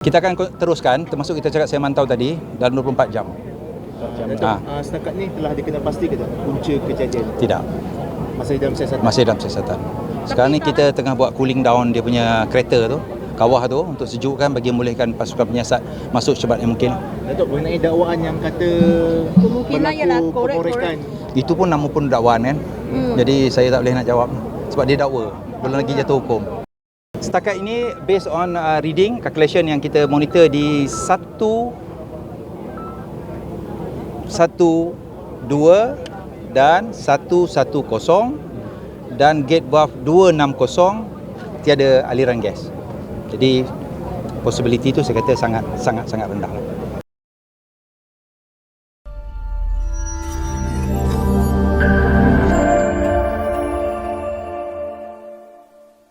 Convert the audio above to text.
Kita akan teruskan termasuk kita cakap saya mantau tadi dalam 24 jam. Datuk, Ah. uh, setakat ni telah dikenal pasti ke tak punca kejadian Tidak. masih dalam siasatan? Masih dalam siasatan. Sekarang ni kita tengah buat cooling down dia punya kereta tu, kawah tu untuk sejukkan bagi membolehkan pasukan penyiasat masuk secepat yang mungkin. Datuk mengenai dakwaan yang kata Kemungkinan ialah berlaku korek- pemorokan Itu pun nama pun dakwaan kan. Hmm. Jadi saya tak boleh nak jawab sebab dia dakwa. Belum lagi jatuh hukum. Setakat ini based on uh, reading calculation yang kita monitor di 1 1 2 dan 110 dan gate valve 260 tiada aliran gas. Jadi possibility tu saya kata sangat sangat sangat rendah lah.